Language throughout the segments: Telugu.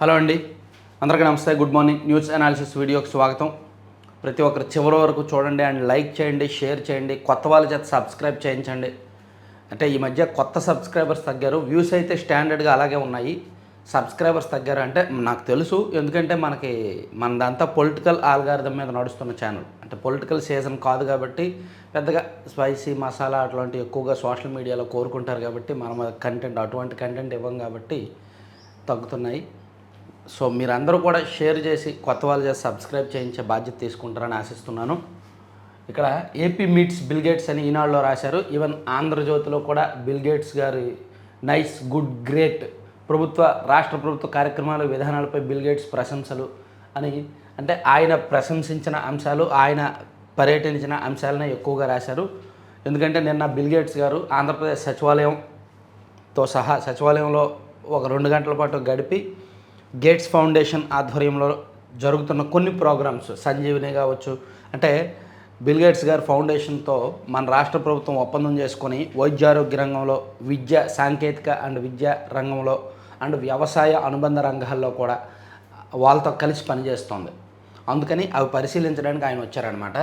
హలో అండి. అందరికీ నమస్తే. Good morning. న్యూస్ అనాలిసిస్ వీడియోకి స్వాగతం. ప్రతి ఒక్కరు చివరి వరకు చూడండి అండ్ లైక్ చేయండి షేర్ చేయండి. కొత్త వాళ్ళ చేత సబ్స్క్రైబ్ చేయించండి. అంటే ఈ మధ్య కొత్త సబ్స్క్రైబర్స్ తగ్గారు. వ్యూస్ అయితే స్టాండర్డ్గా అలాగే ఉన్నాయి. సబ్స్క్రైబర్స్ తగ్గారు అంటే నాకు తెలుసు. ఎందుకంటే మనకి మనదంతా పొలిటికల్ ఆల్గారిథం మీద నడుస్తున్న ఛానల్. అంటే పొలిటికల్ సీజన్ కాదు కాబట్టి పెద్దగా స్పైసీ మసాలా అట్లాంటివి ఎక్కువగా సోషల్ మీడియాలో కోరుకుంటారు కాబట్టి మనం కంటెంట్ అటువంటి కంటెంట్ ఇవ్వం కాబట్టి తగ్గుతున్నాయి. సో మీరందరూ కూడా షేర్ చేసి కొత్త వాళ్ళు చేసి సబ్స్క్రైబ్ చేయించే బాధ్యత తీసుకుంటారని ఆశిస్తున్నాను. ఇక్కడ ఏపీ మీట్స్ బిల్ గేట్స్ అని ఈనాడులో రాశారు. ఈవెన్ ఆంధ్రజ్యోతిలో కూడా బిల్ గేట్స్ గారి నైస్ గుడ్ గ్రేట్ ప్రభుత్వ రాష్ట్ర ప్రభుత్వ కార్యక్రమాలు విధానాలపై బిల్ గేట్స్ ప్రశంసలు అని అంటే ఆయన ప్రశంసించిన అంశాలు ఆయన పర్యటించిన అంశాలనే ఎక్కువగా రాశారు. ఎందుకంటే నిన్న బిల్ గేట్స్ గారు ఆంధ్రప్రదేశ్ సచివాలయంతో సహా సచివాలయంలో ఒక రెండు గంటల పాటు గడిపి గేట్స్ ఫౌండేషన్ ఆధ్వర్యంలో జరుగుతున్న కొన్ని ప్రోగ్రామ్స్ సంజీవిని కావచ్చు అంటే బిల్ గేట్స్ గారి ఫౌండేషన్తో మన రాష్ట్ర ప్రభుత్వం ఒప్పందం చేసుకొని వైద్యారోగ్య రంగంలో విద్య సాంకేతిక అండ్ విద్యా రంగంలో అండ్ వ్యవసాయ అనుబంధ రంగాల్లో కూడా వాళ్ళతో కలిసి పనిచేస్తోంది. అందుకని అవి పరిశీలించడానికి ఆయన వచ్చారనమాట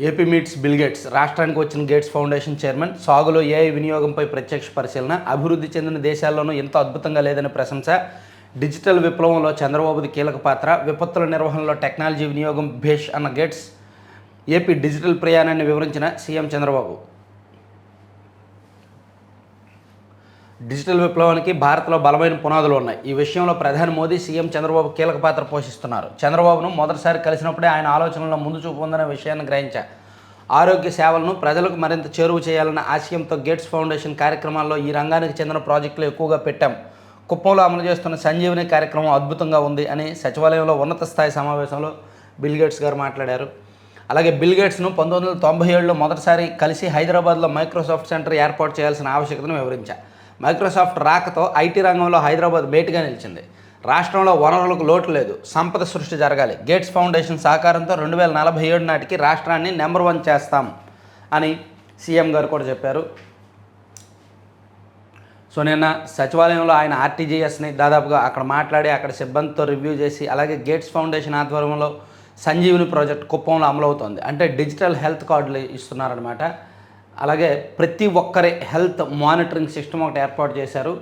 ఏపీ మీట్స్ బిల్ గేట్స్. రాష్ట్రానికి వచ్చిన గేట్స్ ఫౌండేషన్ చైర్మన్ సాగులో ఏఐ వినియోగంపై ప్రత్యక్ష పరిశీలన. అభివృద్ధి చెందిన దేశాల్లోనూ ఎంతో అద్భుతంగా లేదని ప్రశంస. డిజిటల్ విప్లవంలో చంద్రబాబుది కీలక పాత్ర. విపత్తుల నిర్వహణలో టెక్నాలజీ వినియోగం భేష్ అన్న గేట్స్. ఏపీ డిజిటల్ ప్రయాణాన్ని వివరించిన సీఎం చంద్రబాబు. డిజిటల్ విప్లవానికి భారత్లో బలమైన పునాదులు ఉన్నాయి. ఈ విషయంలో ప్రధాని మోదీ సీఎం చంద్రబాబు కీలక పాత్ర పోషిస్తున్నారు. చంద్రబాబును మొదటిసారి కలిసినప్పుడే ఆయన ఆలోచనలో ముందు చూపు ఉందనే విషయాన్ని గ్రహించా ఆరోగ్య సేవలను ప్రజలకు మరింత చేరువ చేయాలన్న ఆశయంతో గేట్స్ ఫౌండేషన్ కార్యక్రమాల్లో ఈ రంగానికి చెందిన ప్రాజెక్టులు ఎక్కువగా పెట్టాం. కుప్పంలో అమలు చేస్తున్న సంజీవని కార్యక్రమం అద్భుతంగా ఉంది అని సచివాలయంలో ఉన్నత స్థాయి సమావేశంలో బిల్ గేట్స్ గారు మాట్లాడారు. అలాగే బిల్ గేట్స్ను పంతొమ్మిది వందల తొంభై ఏడులో మొదటిసారి కలిసి హైదరాబాద్లో మైక్రోసాఫ్ట్ సెంటర్ ఏర్పాటు చేయాల్సిన ఆవశ్యకతను వివరించారు. మైక్రోసాఫ్ట్ రాకతో ఐటీ రంగంలో హైదరాబాద్ బయటగా నిలిచింది. రాష్ట్రంలో వనరులకు లోటు లేదు సంపద సృష్టి జరగాలి. గేట్స్ ఫౌండేషన్ సహకారంతో రెండు వేల నలభై ఏడు నాటికి రాష్ట్రాన్ని నెంబర్ వన్ చేస్తాం అని సీఎం గారు కూడా చెప్పారు. సో నిన్న సచివాలయంలో ఆయన ఆర్టీజీఎస్ని దాదాపుగా అక్కడ మాట్లాడి అక్కడ సిబ్బందితో రివ్యూ చేసి అలాగే గేట్స్ ఫౌండేషన్ ఆధ్వర్యంలో సంజీవిని ప్రాజెక్ట్ కుప్పంలో అమలవుతోంది. అంటే డిజిటల్ హెల్త్ కార్డులు ఇస్తున్నారనమాట అలాగే ప్రతి ఒక్కరి హెల్త్ మానిటరింగ్ సిస్టమ్ ఒకటి ఏర్పాటు చేశారు.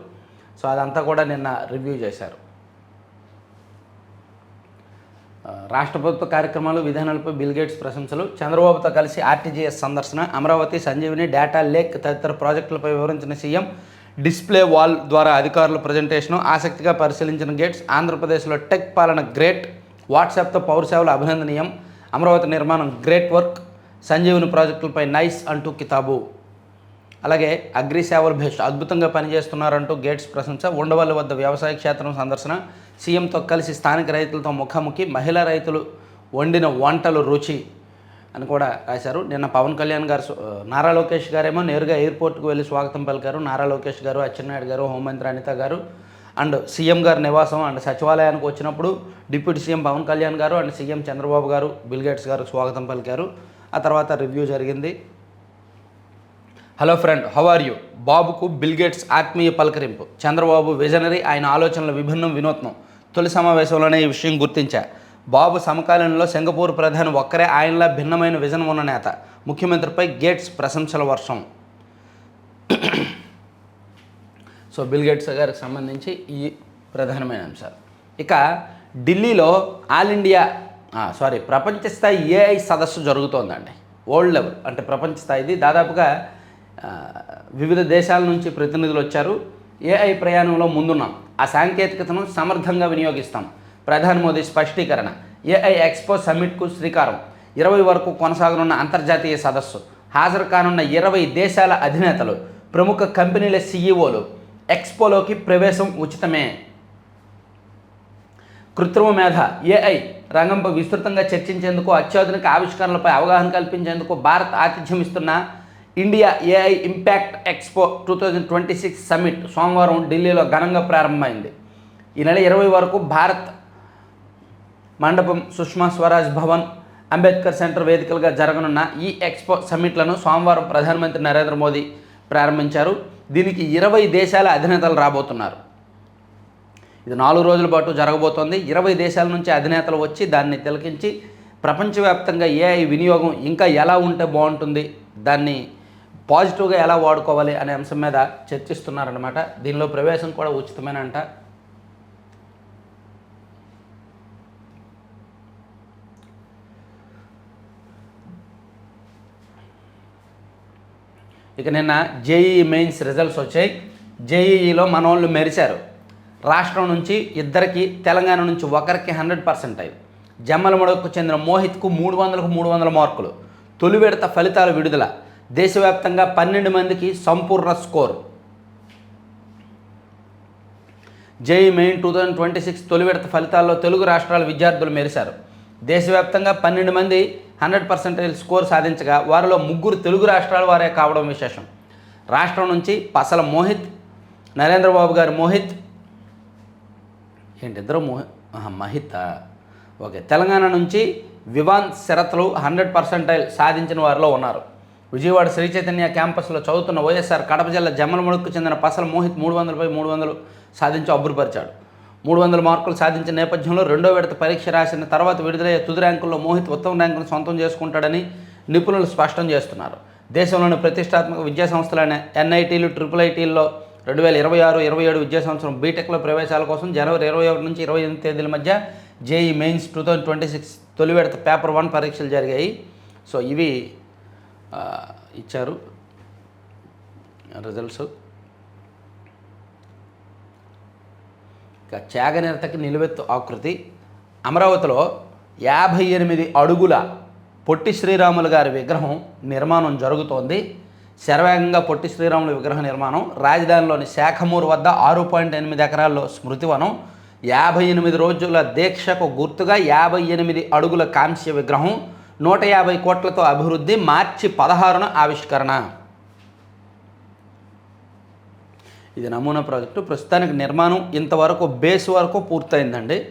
సో అదంతా కూడా నిన్న రివ్యూ చేశారు. రాష్ట్ర ప్రభుత్వ కార్యక్రమాలు విధానాలపై బిల్గేట్స్ ప్రశంసలు. చంద్రబాబుతో కలిసి ఆర్టీజీఎస్ సందర్శన. అమరావతి సంజీవిని డేటా లేక్ తదితర ప్రాజెక్టులపై వివరించిన సీఎం. డిస్ప్లే వాల్ ద్వారా అధికారుల ప్రజెంటేషను. ఆసక్తిగా పరిశీలించిన గేట్స్ ఆంధ్రప్రదేశ్లో టెక్ పాలన గ్రేట్. వాట్సాప్తో పౌర సేవలు అభినందనీయం. అమరావతి నిర్మాణం గ్రేట్ వర్క్. సంజీవుని ప్రాజెక్టులపై నైస్ అంటూ కితాబు. అలాగే అగ్రి సేవలు బెస్ట్ అద్భుతంగా పనిచేస్తున్నారంటూ గేట్స్ ప్రశంస. ఉండవల్లి వద్ద వ్యవసాయ క్షేత్రం సందర్శన. సీఎంతో కలిసి స్థానిక రైతులతో ముఖాముఖి మహిళా రైతులు వండిన వంటలు రుచి అని కూడా రాశారు. నిన్న పవన్ కళ్యాణ్ గారు నారా లోకేష్ గారేమో నేరుగా ఎయిర్పోర్ట్కి వెళ్ళి స్వాగతం పలికారు. నారా లోకేష్ గారు అచ్చెన్నాయుడు గారు హోంమంత్రి అనిత గారు అండ్ సీఎం గారి నివాసం అండ్ సచివాలయానికి వచ్చినప్పుడు డిప్యూటీ సీఎం పవన్ కళ్యాణ్ గారు అండ్ సీఎం చంద్రబాబు గారు బిల్ గేట్స్ గారు స్వాగతం పలికారు. ఆ తర్వాత రివ్యూ జరిగింది. Hello friend how are you బాబుకు బిల్గేట్స్ ఆత్మీయ పలకరింపు. చంద్రబాబు విజనరీ ఆయన ఆలోచనలు విభిన్నం వినూత్నం. తొలి సమావేశంలోనే ఈ విషయం గుర్తించా. బాబు సమకాలీనంలో సింగపూర్ ప్రధాని ఒక్కరే ఆయనలా భిన్నమైన విజన్ ఉన్న నేత. ముఖ్యమంత్రిపై గేట్స్ ప్రశంసల వర్షం. సో బిల్ గేట్స్ గారికి సంబంధించి ఈ ప్రధానమైన అంశాలు. ఇక ఢిల్లీలో ఆల్ ఇండియా సారీ ప్రపంచ స్థాయి ఏఐ సదస్సు జరుగుతోందండి. వరల్డ్ లెవెల్ అంటే ప్రపంచ స్థాయిది. దాదాపుగా వివిధ దేశాల నుంచి ప్రతినిధులు వచ్చారు. ఏఐ ప్రయాణంలో ముందున్నాం. ఆ సాంకేతికతను సమర్థంగా వినియోగిస్తాం. ప్రధాని మోదీ స్పష్టీకరణ. ఏఐ ఎక్స్పో సమ్మిట్కు శ్రీకారం. ఇరవై వరకు కొనసాగనున్న అంతర్జాతీయ సదస్సు. హాజరు కానున్న ఇరవై దేశాల అధినేతలు. ప్రముఖ కంపెనీల సీఈఓలు ఎక్స్పోలోకి ప్రవేశం ఉచితమే. కృత్రిమ మేధ ఏఐ రంగంపై విస్తృతంగా చర్చించేందుకు అత్యాధునిక ఆవిష్కరణలపై అవగాహన కల్పించేందుకు భారత్ ఆతిథ్యం ఇస్తున్న India AI impact expo two thousand twenty six summit సోమవారం ఢిల్లీలో ఘనంగా ప్రారంభమైంది. ఈ నెల ఇరవై వరకు భారత్ మండపం సుష్మా స్వరాజ్ భవన్ అంబేద్కర్ సెంటర్ వేదికలుగా జరగనున్న ఈ ఎక్స్పో సమ్మిట్లను సోమవారం ప్రధానమంత్రి నరేంద్ర మోదీ ప్రారంభించారు. దీనికి ఇరవై దేశాల అధినేతలు రాబోతున్నారు. ఇది నాలుగు రోజుల పాటు జరగబోతోంది. ఇరవై దేశాల నుంచి అధినేతలు వచ్చి దాన్ని తిలకించి ప్రపంచవ్యాప్తంగా ఏఐ వినియోగం ఇంకా ఎలా ఉంటే బాగుంటుంది దాన్ని పాజిటివ్గా ఎలా వాడుకోవాలి అనే అంశం మీద చర్చిస్తున్నారనమాట దీనిలో ప్రవేశం కూడా ఉచితమేనంట. ఇక నిన్న జేఈఈ మెయిన్స్ రిజల్ట్స్ వచ్చాయి. జేఈఈలో మనోళ్ళు మెరిచారు రాష్ట్రం నుంచి ఇద్దరికి తెలంగాణ నుంచి ఒకరికి హండ్రెడ్ పర్సెంట్ అయ్యి జమ్మలమడకు చెందిన మోహిత్కు మూడు వందలకు మూడు వందల మార్కులు. తొలి విడత ఫలితాలు విడుదల. దేశవ్యాప్తంగా పన్నెండు మందికి సంపూర్ణ score. JEE Main two thousand twenty six తొలి విడత ఫలితాల్లో తెలుగు రాష్ట్రాల విద్యార్థులు మెరిశారు. దేశవ్యాప్తంగా పన్నెండు మంది హండ్రెడ్ పర్సెంటేజ్ స్కోర్ సాధించగా వారిలో ముగ్గురు తెలుగు రాష్ట్రాల వారే కావడం విశేషం. రాష్ట్రం నుంచి పసల మోహిత్ నరేంద్రబాబు గారు మోహిత్ ఏంటిద్దరు మహిత. ఓకే. తెలంగాణ నుంచి వివాన్ శరత్లు హండ్రెడ్ పర్సెంటైల్ సాధించిన వారిలో ఉన్నారు. విజయవాడ శ్రీ చైతన్య క్యాంపస్లో చదువుతున్న వైఎస్ఆర్ కడప జిల్లా జమ్మలముడుకు చెందిన పసల మోహిత్ మూడు వందలపై మూడు వందలు సాధించి అబ్బురుపరిచాడు. మూడు వందల మార్కులు సాధించిన నేపథ్యంలో రెండో విడత పరీక్ష రాసిన తర్వాత విడుదలయ్యే తుది ర్యాంకుల్లో మోహిత్ ఉత్తమ ర్యాంకును సొంతం చేసుకుంటాడని నిపుణులు స్పష్టం చేస్తున్నారు. దేశంలోని ప్రతిష్టాత్మక విద్యా సంస్థలైన ఎన్ఐటీలు ట్రిపుల్ ఐటీల్లో రెండు వేల ఇరవై ఆరు ఇరవై ఏడు విద్యా సంవత్సరం బీటెక్లో ప్రవేశాల కోసం జనవరి ఇరవై ఒకటి నుంచి ఇరవై ఎనిమిది తేదీల మధ్య JEE Mains two thousand twenty six తొలి విడత పేపర్ వన్ పరీక్షలు జరిగాయి. సో ఇవి ఇచ్చారు. రిజల్ట్స్. ఇక చేగనిరతకి నిలువెత్తు ఆకృతి. అమరావతిలో యాభై ఎనిమిది అడుగుల పొట్టి శ్రీరాములు గారి విగ్రహం నిర్మాణం జరుగుతోంది. శరవేగంగా పొట్టి శ్రీరాములు విగ్రహ నిర్మాణం. రాజధానిలోని శాఖమూరు వద్ద ఆరు పాయింట్ ఎనిమిది ఎకరాల్లో స్మృతివనం యాభై ఎనిమిది రోజుల దీక్షకు గుర్తుగా యాభై ఎనిమిది అడుగుల కాంస్య విగ్రహం. నూట యాభై కోట్లతో అభివృద్ధి. మార్చి పదహారున ఆవిష్కరణ. ఇది నమూనా ప్రాజెక్టు. ప్రస్తుతానికి నిర్మాణం ఇంతవరకు బేస్ వరకు పూర్తయిందండి.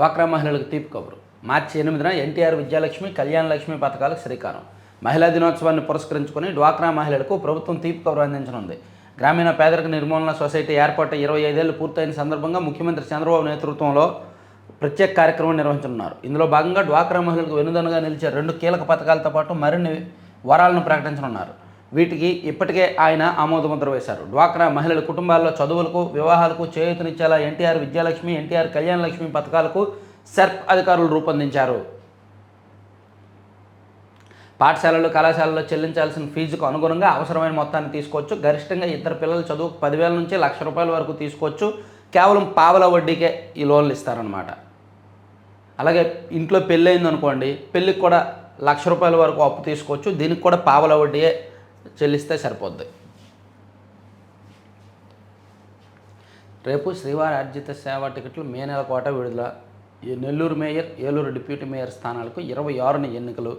డ్వాక్రా మహిళలకు తీపి కబురు మార్చి ఎనిమిదిన ఎన్టీఆర్ విద్యాలక్ష్మి కళ్యాణ లక్ష్మి పథకాలకు శ్రీకారం. మహిళా దినోత్సవాన్ని పురస్కరించుకొని డ్వాక్రా మహిళలకు ప్రభుత్వం తీపి కబురు అందించనుంది. గ్రామీణ పేదరిక నిర్మూలన సొసైటీ ఏర్పాటు ఇరవై ఐదేళ్ళు పూర్తయిన సందర్భంగా ముఖ్యమంత్రి చంద్రబాబు నేతృత్వంలో ప్రత్యేక కార్యక్రమం నిర్వహించనున్నారు. ఇందులో భాగంగా డ్వాక్రా మహిళలకు వెనుదనుగా నిలిచే రెండు కీలక పథకాలతో పాటు మరిన్ని వరాలను ప్రకటించనున్నారు. వీటికి ఇప్పటికే ఆయన ఆమోదముద్ర వేశారు. డ్వాక్రా మహిళల కుటుంబాల్లో చదువులకు వివాహాలకు చేయూతనిచ్చేలా ఎన్టీఆర్ విద్యాలక్ష్మి ఎన్టీఆర్ కళ్యాణ లక్ష్మి పథకాలకు సెర్ప్ అధికారులు రూపొందించారు. పాఠశాలలు కళాశాలలో చెల్లించాల్సిన ఫీజుకు అనుగుణంగా అవసరమైన మొత్తాన్ని తీసుకోవచ్చు. గరిష్టంగా ఇద్దరు పిల్లల చదువుకు పదివేల నుంచి లక్ష రూపాయల వరకు తీసుకోవచ్చు. కేవలం పావల వడ్డీకే ఈ లోన్లు ఇస్తారనమాట అలాగే ఇంట్లో పెళ్ళి అయిందనుకోండి పెళ్ళికి కూడా లక్ష రూపాయల వరకు అప్పు తీసుకోవచ్చు. దీనికి కూడా పావల వడ్డీయే చెల్లిస్తే సరిపోద్ది. రేపు శ్రీవారి అర్జిత సేవ టికెట్లు మే నెల కోట విడుదల. ఈ Nellore mayor Eluru deputy mayor స్థానాలకు ఇరవై ఆరున ఎన్నికలు.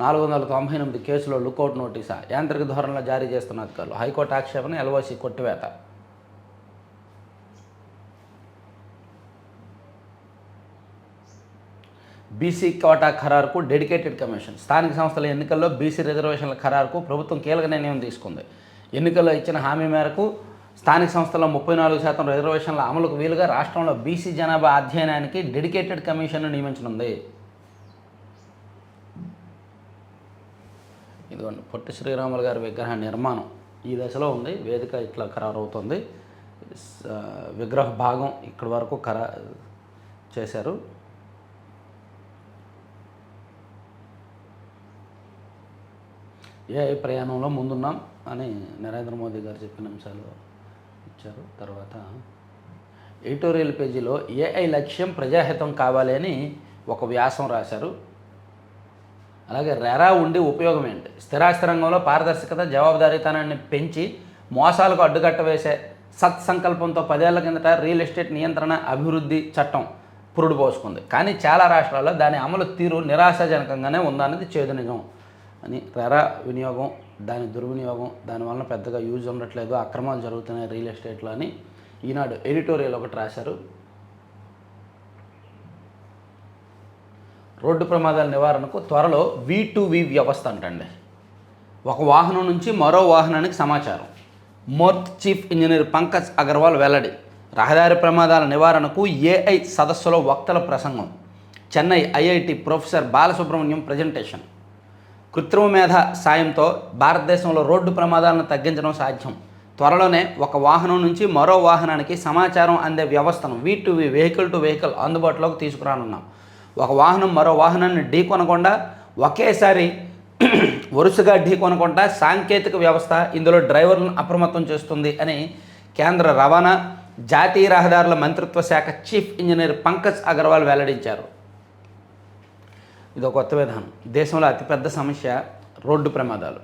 నాలుగు వందల తొంభై ఎనిమిది కేసులో లుకౌట్ నోటీసా. యాంత్రిక ధోరణిలో జారీ చేస్తున్న అధికారులు హైకోర్టు ఆక్షేపణ ఎల్ఓసి కొట్టివేత. బీసీ కోటా ఖరారుకు డెడికేటెడ్ కమిషన్. స్థానిక సంస్థల ఎన్నికల్లో బీసీ రిజర్వేషన్ల ఖరారుకు ప్రభుత్వం కీలక నిర్ణయం తీసుకుంది. ఎన్నికల్లో ఇచ్చిన హామీ మేరకు స్థానిక సంస్థల్లో ముప్పై నాలుగు శాతం రిజర్వేషన్ల అమలుకు వీలుగా రాష్ట్రంలో బీసీ జనాభా అధ్యయనానికి డెడికేటెడ్ కమిషన్ను నియమించనుంది. ఇదిగోండి పొట్టి శ్రీరాములు గారి విగ్రహ నిర్మాణం ఈ దశలో ఉంది. వేదిక ఇట్లా ఖరారవుతుంది. విగ్రహ భాగం ఇక్కడి వరకు ఖరా చేశారు. ఏఐ ప్రయాణంలో ముందున్నాం అని నరేంద్ర మోదీ గారు చెప్పిన అంశాలు ఇచ్చారు. తర్వాత ఎడిటోరియల్ పేజీలో ఏఐ లక్ష్యం ప్రజాహితం కావాలి అని ఒక వ్యాసం రాశారు. అలాగే రెరా ఉండి ఉపయోగం ఏంటి? స్థిరాస్తి రంగంలో పారదర్శకత జవాబుదారీతనాన్ని పెంచి మోసాలకు అడ్డుకట్ట వేసే సత్సంకల్పంతో పదేళ్ళ కిందట రియల్ ఎస్టేట్ నియంత్రణ అభివృద్ధి చట్టం పురుడు పోసుకుంది. కానీ చాలా రాష్ట్రాల్లో దాని అమలు తీరు నిరాశాజనకంగానే ఉందన్నది చేదు నిజం. అని రెరా వినియోగం దాని దుర్వినియోగం దానివల్ల పెద్దగా యూజ్ ఉండట్లేదు అక్రమాలు జరుగుతున్నాయి రియల్ ఎస్టేట్లో అని ఈనాడు ఎడిటోరియల్ ఒకటి రాశారు. రోడ్డు ప్రమాదాల నివారణకు త్వరలో వి టు వి వ్యవస్థ అంటండి. ఒక వాహనం నుంచి మరో వాహనానికి సమాచారం. MoRTH chief engineer Pankaj Agarwal వెల్లడి రహదారి ప్రమాదాల నివారణకు ఏఐ సదస్సులో వక్తల ప్రసంగం. Chennai IIT professor Balasubrahmanyam presentation కృత్రిమ మేధ సాయంతో భారతదేశంలో రోడ్డు ప్రమాదాలను తగ్గించడం సాధ్యం. త్వరలోనే ఒక వాహనం నుంచి మరో వాహనానికి సమాచారం అందే వ్యవస్థను V to V vehicle to vehicle అందుబాటులోకి తీసుకురానున్నాం. ఒక వాహనం మరో వాహనాన్ని ఢీకొనకుండా ఒకేసారి వరుసగా ఢీకొనకుండా సాంకేతిక వ్యవస్థ ఇందులో డ్రైవర్లను అప్రమత్తం చేస్తుంది అని కేంద్ర రవాణా జాతీయ రహదారుల మంత్రిత్వ శాఖ చీఫ్ ఇంజనీర్ పంకజ్ అగర్వాల్ వెల్లడించారు. ఇది ఒక కొత్త విధానం. దేశంలో అతిపెద్ద సమస్య రోడ్డు ప్రమాదాలు.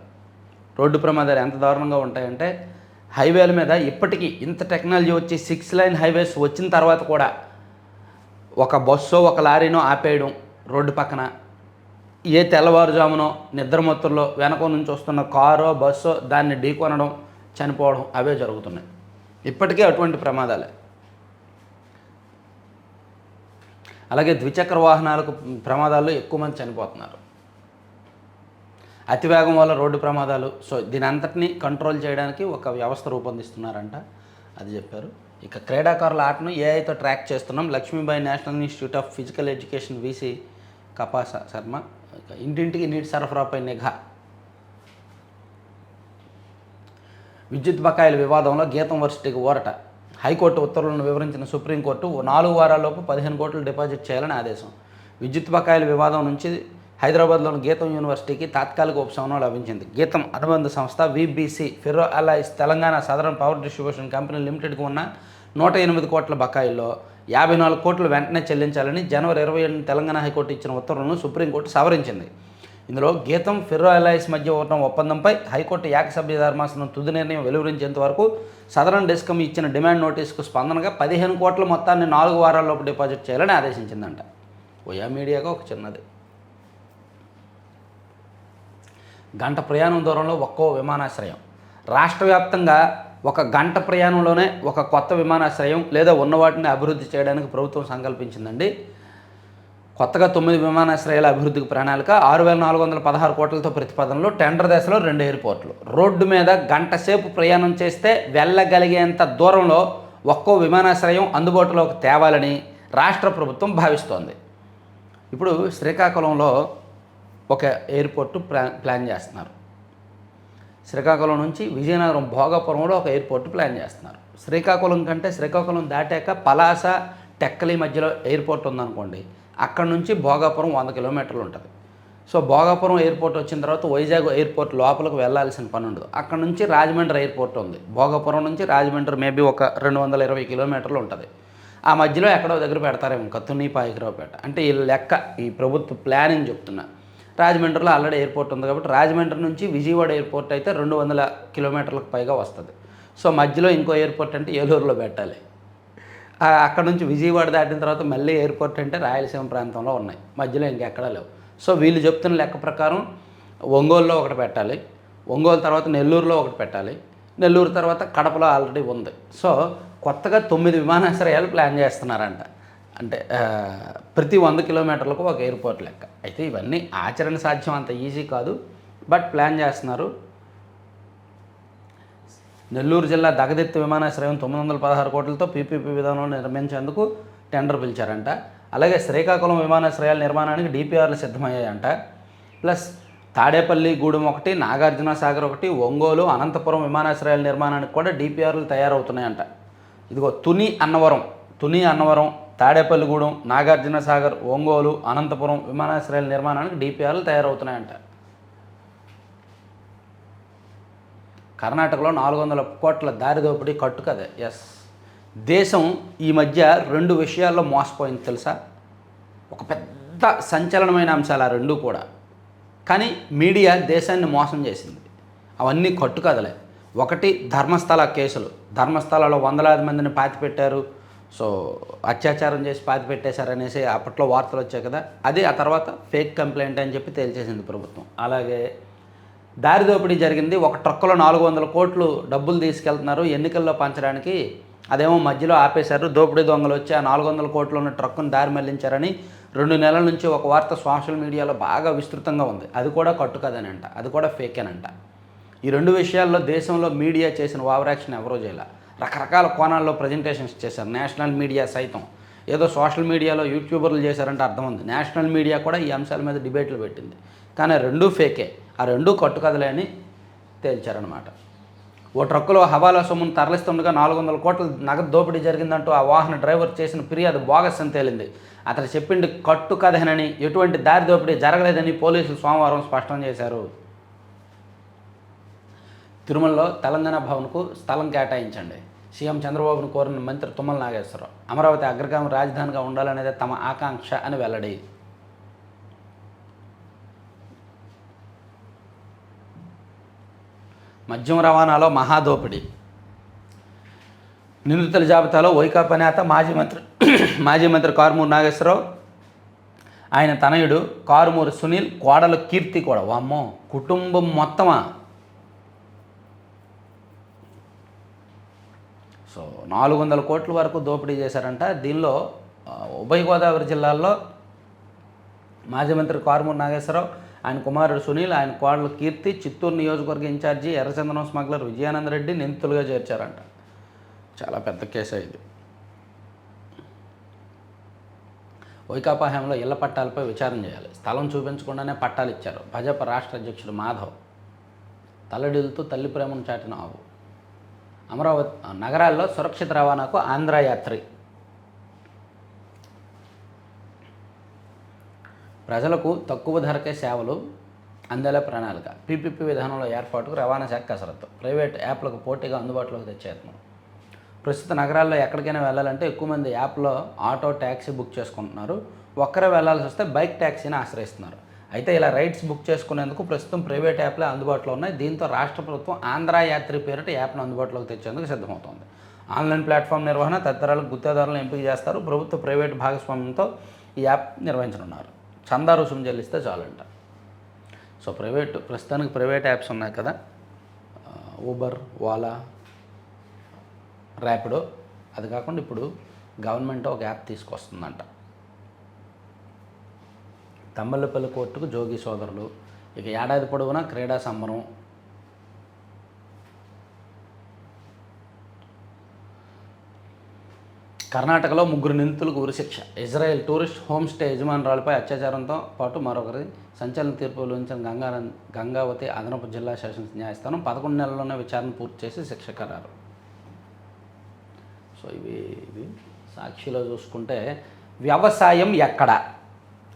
రోడ్డు ప్రమాదాలు ఎంత దారుణంగా ఉంటాయంటే హైవేల మీద ఇప్పటికీ ఇంత టెక్నాలజీ వచ్చి సిక్స్ లైన్ హైవేస్ వచ్చిన తర్వాత కూడా ఒక బస్సో ఒక లారీనో ఆపేయడం రోడ్డు పక్కన. ఏ తెల్లవారుజామునో నిద్రమత్తుల్లో వెనక నుంచి వస్తున్న కారో బస్సో దాన్ని ఢీకొనడం చనిపోవడం అవే జరుగుతున్నాయి. ఇప్పటికీ అటువంటి ప్రమాదాలే. అలాగే ద్విచక్ర వాహనాలకు ప్రమాదాల్లో ఎక్కువ మంది చనిపోతున్నారు. అతివేగం వల్ల రోడ్డు ప్రమాదాలు సో దీని అంతటిని కంట్రోల్ చేయడానికి ఒక వ్యవస్థ రూపొందిస్తున్నారంట అది చెప్పారు. ఇక క్రీడాకారుల ఆటను ఏఐతో ట్రాక్ చేస్తున్నాం. Lakshmibai National Institute of Physical Education VC Kapasa Sharma. ఇంటింటికి నీటి సరఫరాపై నిఘా. విద్యుత్ బకాయిల వివాదంలో గీతం వర్సిటీకి ఊరట. హైకోర్టు ఉత్తర్వులను వివరించిన సుప్రీంకోర్టు నాలుగు వారాల్లోపు పదిహేను కోట్లు డిపాజిట్ చేయాలని ఆదేశం. విద్యుత్ బకాయిల వివాదం నుంచి హైదరాబాద్లోని గీతం యూనివర్సిటీకి తాత్కాలిక ఉపశమనం లభించింది. గీతం అనుబంధ సంస్థ VBC Ferro Alloys Telangana Southern Power Distribution Company లిమిటెడ్కు ఉన్న నూట ఎనిమిది కోట్ల బకాయిల్లో యాభై నాలుగు కోట్లు వెంటనే చెల్లించాలని జనవరి ఇరవై ఏడున తెలంగాణ హైకోర్టు ఇచ్చిన ఉత్తర్వులను సుప్రీంకోర్టు సవరించింది. ఇందులో గీతం ఫెర్రో అలైస్ మధ్య ఉన్న ఒప్పందంపై హైకోర్టు ఏకసభ్య ధర్మాసనం తుది నిర్ణయం వెలువరించేంత వరకు సదరన్ డిస్కమ్ ఇచ్చిన డిమాండ్ నోటీసుకు స్పందనగా పదిహేను కోట్ల మొత్తాన్ని నాలుగు వారాల్లోపు డిపాజిట్ చేయాలని ఆదేశించిందంట. ఓయా మీడియాగా ఒక చిన్నది. గంట ప్రయాణం దూరంలో ఒక్కో విమానాశ్రయం. రాష్ట్ర వ్యాప్తంగా ఒక గంట ప్రయాణంలోనే ఒక కొత్త విమానాశ్రయం లేదా ఉన్న వాటిని అభివృద్ధి చేయడానికి ప్రభుత్వం సంకల్పించిందండి. కొత్తగా తొమ్మిది విమానాశ్రయాల అభివృద్ధికి ప్రణాళిక ఆరు వేల నాలుగు వందల పదహారు కోట్లతో ప్రతిపాదనలో టెండర్ దశలో రెండు ఎయిర్పోర్ట్లు. రోడ్డు మీద గంట సేపు ప్రయాణం చేస్తే వెళ్ళగలిగేంత దూరంలో ఒక్కో విమానాశ్రయం అందుబాటులోకి తేవాలని రాష్ట్ర ప్రభుత్వం భావిస్తోంది. ఇప్పుడు శ్రీకాకుళంలో ఒక ఎయిర్పోర్టు ప్లా ప్లాన్ చేస్తున్నారు. శ్రీకాకుళం నుంచి విజయనగరం భోగాపురంలో ఒక ఎయిర్పోర్ట్ ప్లాన్ చేస్తున్నారు. శ్రీకాకుళం కంటే శ్రీకాకుళం దాటాక పలాస టెక్కలి మధ్యలో ఎయిర్పోర్ట్ ఉందనుకోండి అక్కడ నుంచి భోగాపురం వంద కిలోమీటర్లు ఉంటుంది. సో భోగాపురం ఎయిర్పోర్ట్ వచ్చిన తర్వాత వైజాగ్ ఎయిర్పోర్ట్ లోపలికి వెళ్ళాల్సిన పని ఉండదు. అక్కడ నుంచి రాజమండ్రి ఎయిర్పోర్ట్ ఉంది. భోగాపురం నుంచి రాజమండ్రి మేబీ ఒక రెండు వందల ఇరవై కిలోమీటర్లు ఉంటుంది. ఆ మధ్యలో ఎక్కడో దగ్గర పెడతారేమో ఇంకా పాయకరావుపేట అంటే ఈ లెక్క ఈ ప్రభుత్వ ప్లానింగ్ చెప్తున్నా. రాజమండ్రిలో ఆల్రెడీ ఎయిర్పోర్ట్ ఉంది కాబట్టి రాజమండ్రి నుంచి విజయవాడ ఎయిర్పోర్ట్ అయితే రెండు వందల కిలోమీటర్లకు పైగా వస్తుంది. సో మధ్యలో ఇంకో ఎయిర్పోర్ట్ అంటే ఏలూరులో పెట్టాలి. అక్కడ నుంచి విజయవాడ దాటిన తర్వాత మళ్ళీ ఎయిర్పోర్ట్ అంటే రాయలసీమ ప్రాంతంలో ఉన్నాయి. మధ్యలో ఇంకెక్కడా లేవు. సో వీళ్ళు చెప్తున్న లెక్క ప్రకారం ఒంగోలులో ఒకటి పెట్టాలి. ఒంగోలు తర్వాత నెల్లూరులో ఒకటి పెట్టాలి. నెల్లూరు తర్వాత కడపలో ఆల్రెడీ ఉంది. సో కొత్తగా తొమ్మిది విమానాశ్రయాలు ప్లాన్ చేస్తున్నారంట. అంటే ప్రతి వంద కిలోమీటర్లకు ఒక ఎయిర్పోర్ట్ లెక్క. అయితే ఇవన్నీ ఆచరణ సాధ్యం అంత ఈజీ కాదు. బట్ ప్లాన్ చేస్తున్నారు. నెల్లూరు జిల్లా దగదెత్తి విమానాశ్రయం తొమ్మిది వందల పదహారు కోట్లతో పీపీపీ విధానంలో నిర్మించేందుకు టెండర్ పిలిచారంట. అలాగే శ్రీకాకుళం విమానాశ్రయాల నిర్మాణానికి డిపిఆర్లు సిద్ధమయ్యాయంట. ప్లస్ తాడేపల్లి గూడెం ఒకటి నాగార్జున సాగర్ ఒకటి ఒంగోలు అనంతపురం విమానాశ్రయాల నిర్మాణానికి కూడా డిపిఆర్లు తయారవుతున్నాయంట. ఇదిగో తుని అన్నవరం తుని అన్నవరం తాడేపల్లిగూడెం నాగార్జున సాగర్ ఒంగోలు అనంతపురం విమానాశ్రయాల నిర్మాణానికి డిపిఆర్లు తయారవుతున్నాయంట. కర్ణాటకలో నాలుగు వందల కోట్ల దారి దోపిడీ కట్టు కదా ఎస్ దేశం ఈ మధ్య రెండు విషయాల్లో మోసపోయింది తెలుసా? ఒక పెద్ద సంచలనమైన అంశాలు ఆ రెండు కూడా. కానీ మీడియా దేశాన్ని మోసం చేసింది. అవన్నీ కట్టు కదలే ఒకటి ధర్మస్థల కేసులు. ధర్మస్థలలో వందలాది మందిని పాతి పెట్టారు. సో అత్యాచారం చేసి పాతిపెట్టేశారనేసి అప్పట్లో వార్తలు వచ్చాయి కదా? అది ఆ తర్వాత ఫేక్ కంప్లైంట్ అని చెప్పి తేల్చేసింది ప్రభుత్వం. అలాగే దారి దోపిడీ జరిగింది. ఒక ట్రక్కులో నాలుగు వందల కోట్లు డబ్బులు తీసుకెళ్తున్నారు. ఎన్నికల్లో పంచడానికి అదేమో మధ్యలో ఆపేశారు. దోపిడీ దొంగలు వచ్చి ఆ నాలుగు వందల కోట్లు ఉన్న ట్రక్కును దారి మళ్ళించారని రెండు నెలల నుంచి ఒక వార్త సోషల్ మీడియాలో బాగా విస్తృతంగా ఉంది. అది కూడా కట్టు అంట అది కూడా ఫేకేనంట. ఈ రెండు విషయాల్లో దేశంలో మీడియా చేసిన ఓవరాక్షన్ ఎవరో చేయాల. రకరకాల కోణాల్లో ప్రజెంటేషన్స్ చేశారు. నేషనల్ మీడియా సైతం. ఏదో సోషల్ మీడియాలో యూట్యూబర్లు చేశారంటే అర్థం ఉంది నేషనల్ మీడియా కూడా ఈ అంశాల మీద డిబేట్లు పెట్టింది. కానీ రెండూ ఫేకే. ఆ రెండూ కట్టుకదలే అని తేల్చారనమాట ఓ ట్రక్కులో హవాలా సొమ్మును తరలిస్తుండగా నాలుగు వందల కోట్ల నగదు దోపిడీ జరిగిందంటూ ఆ వాహన డ్రైవర్ చేసిన ఫిర్యాదు బోగస్ అని తేలింది. అతను చెప్పింది కట్టు కథనని ఎటువంటి దారి దోపిడీ జరగలేదని పోలీసులు సోమవారం స్పష్టం చేశారు. తిరుమలలో తెలంగాణ భవన్కు స్థలం కేటాయించండి. సీఎం చంద్రబాబును కోరిన మంత్రి తుమ్మల నాగేశ్వరరావు. అమరావతి అగ్రగామి రాజధానిగా ఉండాలనేదే తమ ఆకాంక్ష అని వెల్లడి. మద్యం రవాణాలో మహాదోపిడి. నిందితుల జాబితాలో వైకాపా నేత మాజీ మంత్రి మాజీ మంత్రి కారుమూరు నాగేశ్వరరావు. ఆయన తనయుడు కారుమూరు సునీల్ కోడలు కీర్తి కూడా. వామ్మో కుటుంబం మొత్తమా? సో నాలుగు వందల కోట్ల వరకు దోపిడీ చేశారంట. దీనిలో ఉభయ గోదావరి జిల్లాల్లో మాజీ మంత్రి కారుమూరు నాగేశ్వరరావు ఆయన కుమారుడు సునీల్ ఆయన కోడలు కీర్తి చిత్తూరు నియోజకవర్గ ఇన్ఛార్జి ఎర్రచందనం స్మగ్లర్ విజయానంద రెడ్డి నిందితులుగా చేర్చారంట. చాలా పెద్ద కేసే ఇది. వైకాపా హయాంలో ఇళ్ళ పట్టాలపై విచారణ చేయాలి. స్థలం చూపించకుండానే పట్టాలు ఇచ్చారు. భాజపా రాష్ట్ర అధ్యక్షుడు మాధవ్ తల్లడిల్లుతూ తల్లి ప్రేమను చాటిన ఆవు. అమరావతి నగరాల్లో సురక్షిత రవాణాకు ఆంధ్ర యాత్రి. ప్రజలకు తక్కువ ధరకే సేవలు అందేలా ప్రణాళిక. పీపీపీ విధానంలో ఏర్పాటుకు రవాణా శాఖ కసరత్తు. ప్రైవేట్ యాప్లకు పోటీగా అందుబాటులోకి తెచ్చేయత్నం ప్రస్తుత నగరాల్లో ఎక్కడికైనా వెళ్ళాలంటే ఎక్కువ మంది యాప్లో ఆటో ట్యాక్సీ బుక్ చేసుకుంటున్నారు. ఒక్కరే వెళ్ళాల్సి వస్తే బైక్ ట్యాక్సీని ఆశ్రయిస్తున్నారు. అయితే ఇలా రైడ్స్ బుక్ చేసుకునేందుకు ప్రస్తుతం ప్రైవేట్ యాప్లే అందుబాటులో ఉన్నాయి. దీంతో రాష్ట్ర ప్రభుత్వం ఆంధ్ర యాత్రి పేరిట యాప్ను అందుబాటులోకి తెచ్చేందుకు సిద్ధమవుతోంది. ఆన్లైన్ ప్లాట్ఫామ్ నిర్వహణ తదితరాలకు గుత్తేదారులను ఎంపిక చేస్తారు. ప్రభుత్వ ప్రైవేట్ భాగస్వామ్యంతో ఈ యాప్ నిర్వహించనున్నారు. చందా రుసుము చెల్లిస్తే చాలంట. సో ప్రైవేట్ ప్రస్తుతానికి ప్రైవేట్ యాప్స్ ఉన్నాయి కదా. ఊబర్ ఓలా ర్యాపిడో అది కాకుండా ఇప్పుడు గవర్నమెంట్ ఒక యాప్ తీసుకొస్తుందంట. తమ్మలపల్లి కోర్టుకు జోగి సోదరులు. ఇక ఏడాది పొడవునా క్రీడా సంబరం. కర్ణాటకలో ముగ్గురు నిందితులకు ఉరిశిక్ష. ఇజ్రాయెల్ టూరిస్ట్ హోమ్ స్టే యజమానురాలపై అత్యాచారంతో పాటు మరొకరి సంచలన తీర్పు వెలువరించిన గంగా గంగావతి అదనపు జిల్లా సెషన్స్ న్యాయస్థానం పదకొండు నెలల్లోనే విచారణ పూర్తి చేసి శిక్ష ఖరారు సో ఇవి ఇవి సాక్షిలో చూసుకుంటే వ్యవసాయం ఎక్కడ?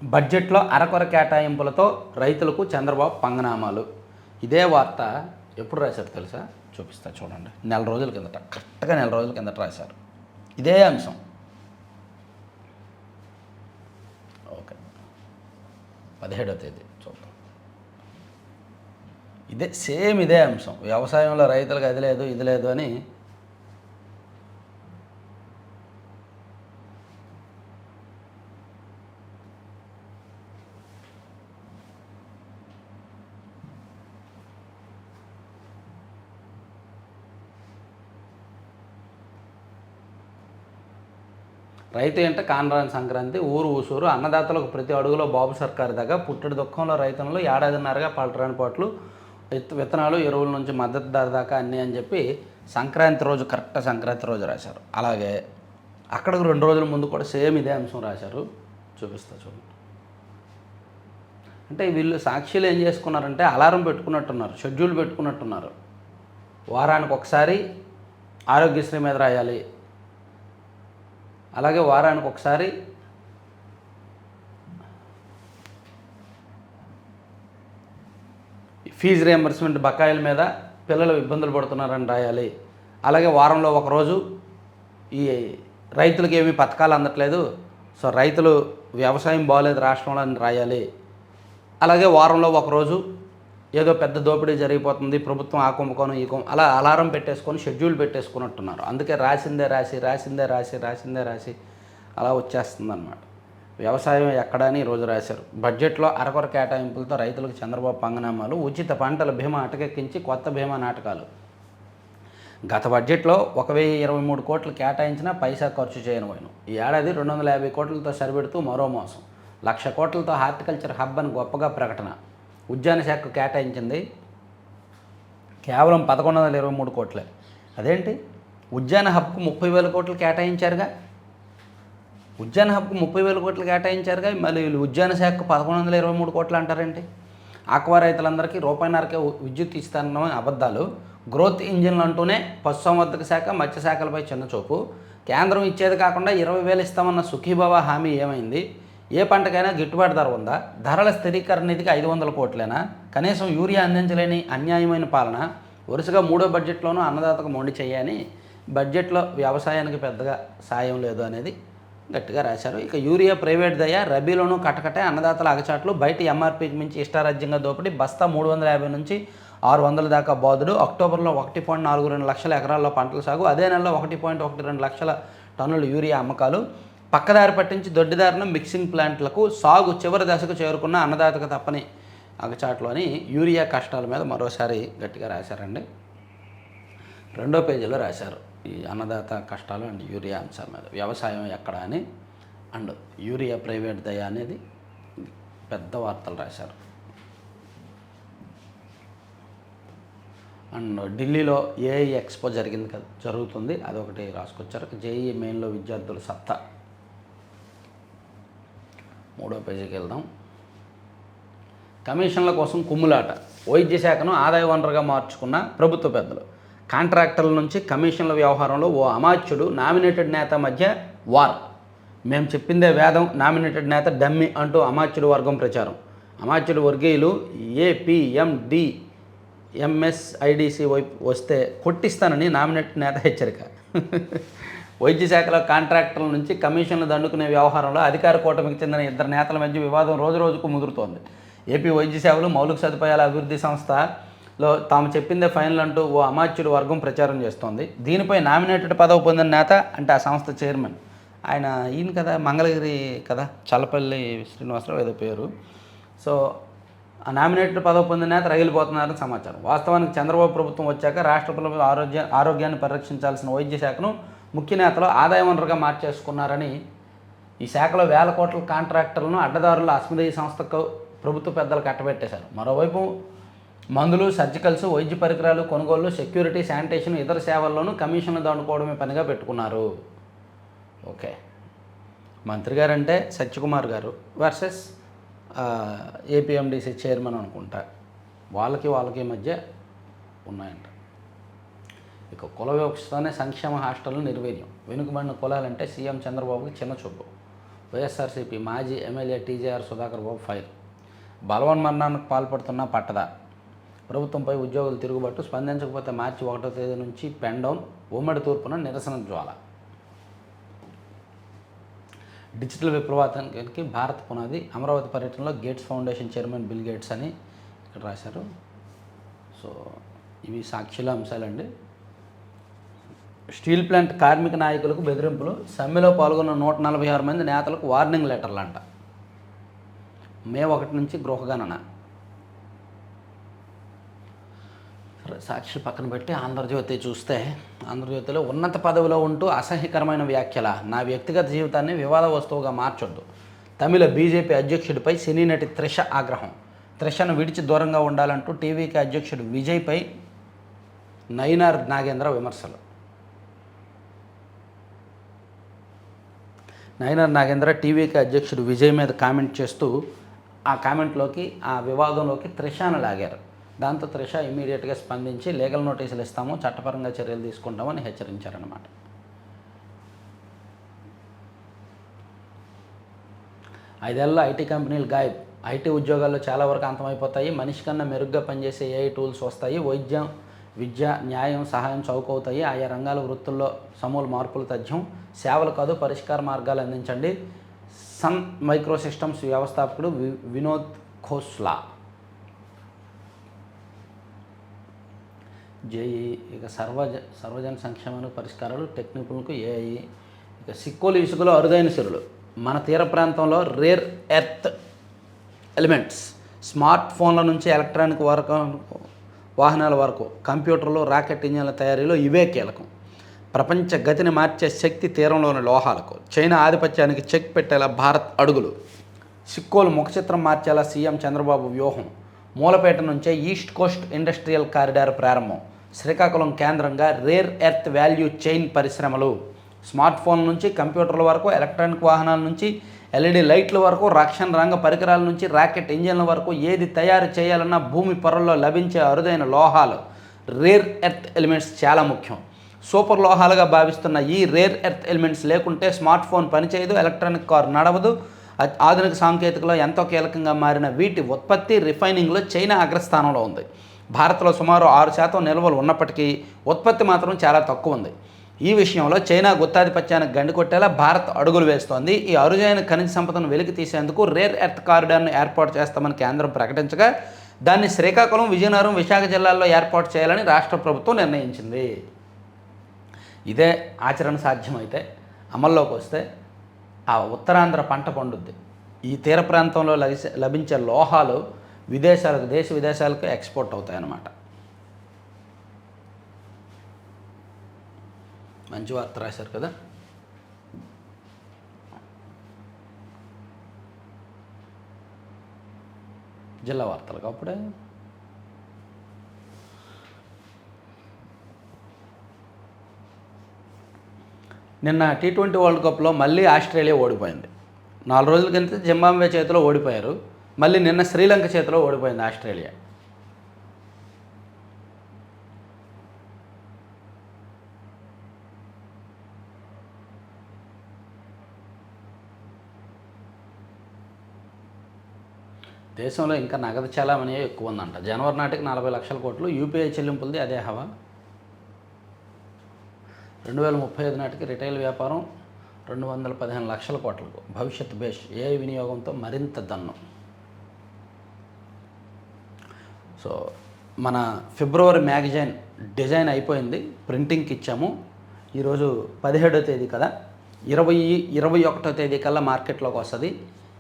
బడ్జెట్లో అరకొర కేటాయింపులతో రైతులకు చంద్రబాబు పంగనామాలు. ఇదే వార్త ఎప్పుడు రాశారు తెలుసా? చూపిస్తా చూడండి. నెల రోజుల కిందట కరెక్ట్గా నెల రోజుల కిందట రాశారు. ఇదే అంశం. ఓకే. పదిహేడవ తేదీ చూద్దాం. ఇదే సేమ్ ఇదే అంశం. వ్యవసాయంలో రైతులకు అది లేదు ఇది లేదు అని రైతు ఎంట కానరాని సంక్రాంతి ఊరు ఊసూరు అన్నదాతలకు ప్రతి అడుగులో బాబు సర్కారు దగ్గర పుట్టడి దుఃఖంలో రైతులు ఏడాదిన్నరగా పలటరాని పాటలు విత్ విత్తనాలు ఎరువుల నుంచి మద్దతు ధర దాకా అన్నీ అని చెప్పి సంక్రాంతి రోజు కరెక్ట్ సంక్రాంతి రోజు రాశారు. అలాగే అక్కడికి రెండు రోజుల ముందు కూడా సేమ్ ఇదే అంశం రాశారు. చూపిస్తా చూడండి. అంటే వీళ్ళు సాక్షులు ఏం చేసుకున్నారంటే అలారం పెట్టుకున్నట్టున్నారు షెడ్యూల్ పెట్టుకున్నట్టున్నారు. వారానికి ఒకసారి ఆరోగ్యశ్రీ మీద రాయాలి అలాగే వారానికి ఒకసారి ఫీజు రియంబర్స్మెంట్ బకాయిల మీద పిల్లలు ఇబ్బందులు పడుతున్నారని రాయాలి. అలాగే వారంలో ఒకరోజు ఈ రైతులకి ఏమీ పథకాలు అందట్లేదు. సో రైతులు వ్యవసాయం బాగాలేదు రాష్ట్రంలో అని రాయాలి. అలాగే వారంలో ఒకరోజు ఏదో పెద్ద దోపిడీ జరిగిపోతుంది ప్రభుత్వం ఆ కుంభకోణం ఈ కుంభ అలా అలారం పెట్టేసుకొని షెడ్యూల్ పెట్టేసుకున్నట్టున్నారు. అందుకే రాసిందే రాసి రాసిందే రాసి రాసిందే రాసి అలా వచ్చేస్తుందన్నమాట. వ్యవసాయం ఎక్కడని ఈరోజు రాశారు. బడ్జెట్లో అరకొర కేటాయింపులతో రైతులకు చంద్రబాబు పంగనామాలు ఉచిత పంటల భీమా అటకెక్కించి కొత్త భీమా నాటకాలు. గత బడ్జెట్లో ఒక వెయ్యి ఇరవై మూడు కోట్లు కేటాయించినా పైసా ఖర్చు చేయను పోయాను ఈ ఏడాది రెండు వందల యాభై కోట్లతో సరిపెడుతూ మరో మోసం. లక్ష కోట్లతో హార్టికల్చర్ హబ్ అని గొప్పగా ప్రకటన. ఉద్యాన శాఖ కేటాయించింది కేవలం పదకొండు వందల ఇరవై మూడు కోట్లే. అదేంటి? ఉద్యాన హబ్కు ముప్పై వేల కోట్లు కేటాయించారుగా? ఉద్యాన హబ్కు ముప్పై వేల కోట్లు కేటాయించారుగా? మళ్ళీ వీళ్ళు ఉద్యాన శాఖకు పదకొండు వందల ఇరవై మూడు కోట్లు అంటారేంటి? ఆక్వా రైతులందరికీ రూపాయిన్నరకే విద్యుత్ ఇస్తానన్న అబద్ధాలు. గ్రోత్ ఇంజిన్లు అంటూనే పశుసంవర్ధక శాఖ మత్స్య శాఖలపై చిన్న చూపు కేంద్రం ఇచ్చేది కాకుండా ఇరవై వేలు ఇస్తామన్న సుఖీభావ హామీ ఏమైంది? ఏ పంటకైనా గిట్టుబాటు ధర ఉందా? ధరల స్థిరీకరణ నిధికి ఐదు వందల కోట్లేనా? కనీసం యూరియా అందించలేని అన్యాయమైన పాలన వరుసగా మూడో బడ్జెట్లోనూ అన్నదాతకు మొండి చేయని బడ్జెట్లో వ్యవసాయానికి పెద్దగా సాయం లేదు అనేది గట్టిగా రాశారు. ఇక యూరియా ప్రైవేట్ దయ రబీలోనూ కటకటే అన్నదాతల అగచాట్లు. బయట ఎంఆర్పీకి మించి ఇష్టారాజ్యంగా దోపిడి. బస్తా మూడు వందల యాభై నుంచి ఆరు వందల దాకా బాధుడు అక్టోబర్లో ఒకటి పాయింట్ నాలుగు రెండు లక్షల ఎకరాల్లో పంటల సాగు. అదే నెలలో ఒకటి పాయింట్ ఒకటి రెండు లక్షల టన్నుల యూరియా అమ్మకాలు. పక్కదారి పట్టించి దొడ్డిదారిన మిక్సింగ్ ప్లాంట్లకు సాగు చివరి దశకు చేరుకున్న అన్నదాతకు తప్పని అగచాట్లోని యూరియా కష్టాల మీద మరోసారి గట్టిగా రాశారండి. రెండో పేజీలో రాశారు ఈ అన్నదాత కష్టాలు అండ్ యూరియా అంశాల మీద. వ్యవసాయం ఎక్కడ అని అండ్ యూరియా ప్రైవేట్ దయ అనేది పెద్ద వార్తలు రాశారు. అండ్ ఢిల్లీలో ఏఐ ఎక్స్పో జరిగింది కదా జరుగుతుంది. అదొకటి రాసుకొచ్చారు. జేఈ మెయిన్లో విద్యార్థుల సత్తా. మూడో పేజీకి వెళ్దాం. కమిషన్ల కోసం కుమ్ములాట. వైద్య శాఖను ఆదాయ వనరుగా మార్చుకున్న ప్రభుత్వ పెద్దలు. కాంట్రాక్టర్ల నుంచి కమిషన్ల వ్యవహారంలో ఓ అమాత్యుడు నామినేటెడ్ నేత మధ్య వార్. మేము చెప్పిందే వేదం నామినేటెడ్ నేత డమ్మి అంటూ అమాత్యుడు వర్గం ప్రచారం. అమాత్యుడు వర్గీయులు ఏపీఎండి ఎంఎస్ఐడిసి వైపు వస్తే కొట్టిస్తానని నామినేటెడ్ నేత హెచ్చరిక. వైద్య శాఖలో కాంట్రాక్టర్ల నుంచి కమిషన్లు దండుకునే వ్యవహారంలో అధికార కూటమికి చెందిన ఇద్దరు నేతల మధ్య వివాదం రోజు రోజుకు ముదురుతోంది. ఏపీ వైద్య సేవలు మౌలిక సదుపాయాల అభివృద్ధి సంస్థలో తాము చెప్పిందే ఫైనల్ అంటూ ఓ అమాత్యుడు వర్గం ప్రచారం చేస్తోంది. దీనిపై నామినేటెడ్ పదవి పొందిన నేత అంటే ఆ సంస్థ చైర్మన్. ఆయన ఈయన కదా? మంగళగిరి కదా? చల్లపల్లి శ్రీనివాసరావు ఏదో పేరు. సో ఆ నామినేటెడ్ పదవి పొందిన నేత రగిలిపోతున్నారని సమాచారం. వాస్తవానికి చంద్రబాబు ప్రభుత్వం వచ్చాక రాష్ట్ర ప్రభుత్వం ఆరోగ్య ఆరోగ్యాన్ని పరిరక్షించాల్సిన వైద్య శాఖను ముఖ్య నేతలు ఆదాయ వనరుగా మార్చేసుకున్నారని ఈ శాఖలో వేల కోట్ల కాంట్రాక్టర్లను అడ్డదారులు అస్మిదేయ సంస్థకు ప్రభుత్వ పెద్దలు కట్టబెట్టేశారు మరోవైపు మందులు సర్జికల్స్ వైద్య పరికరాలు కొనుగోలు సెక్యూరిటీ శానిటేషన్ ఇతర సేవల్లోనూ కమిషన్లు దండుకోవడమే పనిగా పెట్టుకున్నారు. ఓకే. మంత్రి గారు అంటే సత్యకుమార్ గారు వర్సెస్ ఏపీఎండిసి చైర్మన్ అనుకుంటా. వాళ్ళకి వాళ్ళకి మధ్య ఉన్నాయంట. ఇక కుల వివక్షతోనే సంక్షేమ హాస్టళ్ళు నిర్వీర్యం. వెనుకబడిన కులాలంటే సీఎం చంద్రబాబుకి చిన్న చూపు. వైఎస్ఆర్సీపీ మాజీ MLA TJR Sudhakar Babu fire బలవన్మరణానికి పాల్పడుతున్న పట్టదా ప్రభుత్వంపై ఉద్యోగులు తిరుగుబాటు స్పందించకపోతే మార్చి ఒకటో తేదీ నుంచి పెండౌన్ ఉమ్మడి తూర్పున నిరసన జ్వాల. డిజిటల్ విప్లవానికి భారత్ పునాది అమరావతి పర్యటనలో Gates Foundation chairman Bill Gates అని ఇక్కడ రాశారు. సో ఇవి సాక్షుల అంశాలండి. స్టీల్ ప్లాంట్ కార్మిక నాయకులకు బెదిరింపులు. సమ్మెలో పాల్గొన్న నూట నలభై ఆరు మంది నేతలకు వార్నింగ్ లెటర్లు అంట మే ఒకటి నుంచి గృహగణన. సాక్షి పక్కన పెట్టి ఆంధ్రజ్యోతి చూస్తే ఆంధ్రజ్యోతిలో ఉన్నత పదవిలో ఉంటూ అసహ్యకరమైన వ్యాఖ్యల. నా వ్యక్తిగత జీవితాన్ని వివాద వస్తువుగా మార్చొద్దు. తమిళ బీజేపీ అధ్యక్షుడిపై సినీ నటి త్రిష ఆగ్రహం. త్రిషను విడిచి దూరంగా ఉండాలంటూ టీవీకి అధ్యక్షుడు విజయ్పై నయనార్ నాగేంద్ర విమర్శలు. నయనర్ నాగేంద్ర టీవీకి అధ్యక్షుడు విజయ్ మీద కామెంట్ చేస్తూ ఆ కామెంట్లోకి ఆ వివాదంలోకి త్రిషాను లాగారు. దాంతో త్రిష ఇమీడియట్గా స్పందించి లీగల్ నోటీసులు ఇస్తాము చట్టపరంగా చర్యలు తీసుకుంటామని హెచ్చరించారనమాట ఐదేళ్ళలో ఐటీ కంపెనీలు గాయబ్. ఐటీ ఉద్యోగాల్లో చాలా వరకు అంతమైపోతాయి. మనిషి కన్నా మెరుగ్గా పనిచేసే ఏఐ టూల్స్ వస్తాయి. వైద్యం విద్య న్యాయం సహాయం చౌకవుతాయి. ఆయా రంగాల వృత్తుల్లో సమూల మార్పులు తథ్యం సేవలు కాదు పరిష్కార మార్గాలు అందించండి. సన్ మైక్రో సిస్టమ్స్ వ్యవస్థాపకుడు వి వినోద్ ఖోస్లా. జేఈ ఇక సర్వజ సర్వజన సంక్షేమ పరిష్కారాలు టెక్నికులకు ఏఐ ఇక సిక్కోలు ఇసుకలో అరుదైన సిరులు. మన తీర ప్రాంతంలో రేర్ ఎర్త్ ఎలిమెంట్స్ స్మార్ట్ ఫోన్ల నుంచి ఎలక్ట్రానిక్ వరకు వాహనాల వరకు కంప్యూటర్లు రాకెట్ ఇంజన్ల తయారీలో ఇవే కీలకం. ప్రపంచ గతిని మార్చే శక్తి తీరంలోని లోహాలకు చైనా ఆధిపత్యానికి చెక్ పెట్టేలా భారత్ అడుగులు. సిక్కోలు ముఖచిత్రం మార్చేలా సీఎం చంద్రబాబు వ్యూహం. మూలపేట నుంచే ఈస్ట్ కోస్ట్ ఇండస్ట్రియల్ కారిడార్ ప్రారంభం. శ్రీకాకుళం కేంద్రంగా రేర్ ఎర్త్ వాల్యూ చైన్ పరిశ్రమలు. స్మార్ట్ ఫోన్ నుంచి కంప్యూటర్ల వరకు ఎలక్ట్రానిక్ వాహనాల నుంచి ఎల్ఈడి లైట్ల వరకు రక్షణ రంగ పరికరాల నుంచి రాకెట్ ఇంజన్ల వరకు ఏది తయారు చేయాలన్నా భూమి పొరల్లో లభించే అరుదైన లోహాలు. రేర్ ఎర్త్ ఎలిమెంట్స్ చాలా ముఖ్యం. సూపర్ లోహాలుగా భావిస్తున్న ఈ రేర్ ఎర్త్ ఎలిమెంట్స్ లేకుంటే స్మార్ట్ ఫోన్ పనిచేయదు ఎలక్ట్రానిక్ కార్ నడవదు. ఆధునిక సాంకేతికలో ఎంతో కీలకంగా మారిన వీటి ఉత్పత్తి రిఫైనింగ్లో చైనా అగ్రస్థానంలో ఉంది. భారత్లో సుమారు ఆరు శాతం నిల్వలు ఉన్నప్పటికీ ఉత్పత్తి మాత్రం చాలా తక్కువ ఉంది. ఈ విషయంలో చైనా గుత్తాధిపత్యానికి గండి కొట్టేలా భారత్ అడుగులు వేస్తోంది. ఈ అరుదైన ఖనిజ సంపదను వెలికి తీసేందుకు రేర్ ఎర్త్ కారిడార్ను ఏర్పాటు చేస్తామని కేంద్రం ప్రకటించగా దాన్ని శ్రీకాకుళం విజయనగరం విశాఖ జిల్లాల్లో ఏర్పాటు చేయాలని రాష్ట్ర ప్రభుత్వం నిర్ణయించింది. ఇదే ఆచరణ సాధ్యమైతే అమల్లోకి వస్తే ఆ ఉత్తరాంధ్ర పంట పండుద్ది. ఈ తీర ప్రాంతంలో లభించే లోహాలు విదేశాలకు దేశ విదేశాలకు ఎక్స్పోర్ట్ అవుతాయన్నమాట. మంచి వార్త రాశారు కదా. జిల్లా వార్తలు అప్పుడే నిన్న టీ ట్వంటీ వరల్డ్ కప్లో మళ్ళీ ఆస్ట్రేలియా ఓడిపోయింది. నాలుగు రోజుల కింద జింబాబ్వే చేతిలో ఓడిపోయారు. మళ్ళీ నిన్న శ్రీలంక చేతిలో ఓడిపోయింది ఆస్ట్రేలియా. దేశంలో ఇంకా నగదు చలామణి ఎక్కువ ఉందంట. జనవరి నాటికి నలభై లక్షల కోట్లు. యూపీఐ చెల్లింపులది అదే హవా. రెండు వేల ముప్పై ఐదు నాటికి రిటైల్ వ్యాపారం రెండు వందల పదిహేను లక్షల కోట్లకు. భవిష్యత్ బేష్ ఏ వినియోగంతో మరింత దన్ను. సో మన ఫిబ్రవరి మ్యాగజైన్ డిజైన్ అయిపోయింది. ప్రింటింగ్కి ఇచ్చాము ఈరోజు పదిహేడో తేదీ కదా. ఇరవై ఇరవై ఒకటో తేదీ కల్లా మార్కెట్లోకి వస్తుంది.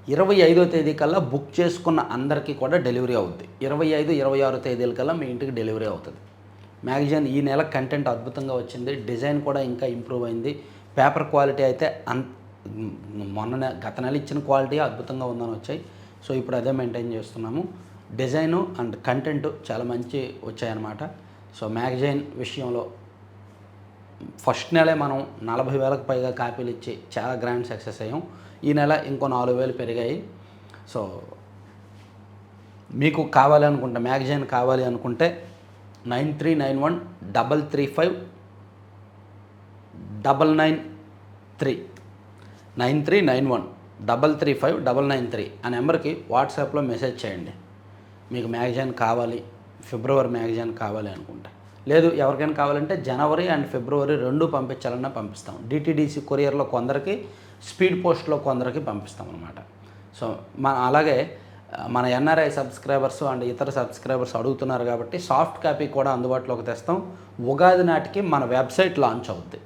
ఇరవై ఐదో తేదీ కల్లా బుక్ చేసుకున్న అందరికీ కూడా డెలివరీ అవుద్ది. ఇరవై ఐదు ఇరవై ఆరు తేదీల కల్లా మీ ఇంటికి డెలివరీ అవుతుంది. మ్యాగజైన్ ఈ నెల కంటెంట్ అద్భుతంగా వచ్చింది. డిజైన్ కూడా ఇంకా ఇంప్రూవ్ అయింది. పేపర్ క్వాలిటీ అయితే అన్ మొన్న గత నెల ఇచ్చిన క్వాలిటీ అద్భుతంగా ఉందని వచ్చాయి. సో ఇప్పుడు అదే మెయింటైన్ చేస్తున్నాము. డిజైను అండ్ కంటెంట్ చాలా మంచి వచ్చాయన్నమాట. సో మ్యాగజైన్ విషయంలో ఫస్ట్ నెలే మనం నలభై వేలకు పైగా కాపీలు ఇచ్చి చాలా గ్రాండ్ సక్సెస్ అయ్యాం. ఈ నెల ఇంకో నాలుగు వేలు పెరిగాయి. సో మీకు కావాలి అనుకుంటే మ్యాగజైన్ కావాలి అనుకుంటే nine three nine one double three five double nine three. Nine three nine one double three five double nine three ఆ నెంబర్కి వాట్సాప్లో మెసేజ్ చేయండి. మీకు మ్యాగజైన్ కావాలి ఫిబ్రవరి మ్యాగజైన్ కావాలి అనుకుంటే. లేదు ఎవరికైనా కావాలంటే జనవరి అండ్ ఫిబ్రవరి రెండు పంపించాలన్నా పంపిస్తాం. డిటీడీసీ కొరియర్లో కొందరికి స్పీడ్ పోస్ట్లో కొందరికి పంపిస్తాం అనమాట సో మన అలాగే మన ఎన్ఆర్ఐ సబ్స్క్రైబర్స్ అండ్ ఇతర సబ్స్క్రైబర్స్ అడుగుతున్నారు కాబట్టి సాఫ్ట్ కాపీ కూడా అందుబాటులోకి తెస్తాం. ఉగాది నాటికి మన వెబ్సైట్ లాంచ్ అవుద్ది.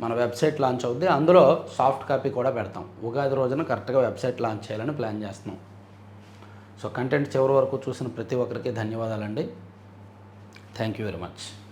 మన వెబ్సైట్ లాంచ్ అవుద్ది. అందులో సాఫ్ట్ కాపీ కూడా పెడతాం. ఉగాది రోజున కరెక్ట్గా వెబ్సైట్ లాంచ్ చేయాలని ప్లాన్ చేస్తున్నాం. సో కంటెంట్ చివరి వరకు చూసిన ప్రతి ఒక్కరికి ధన్యవాదాలండి. Thank you very much.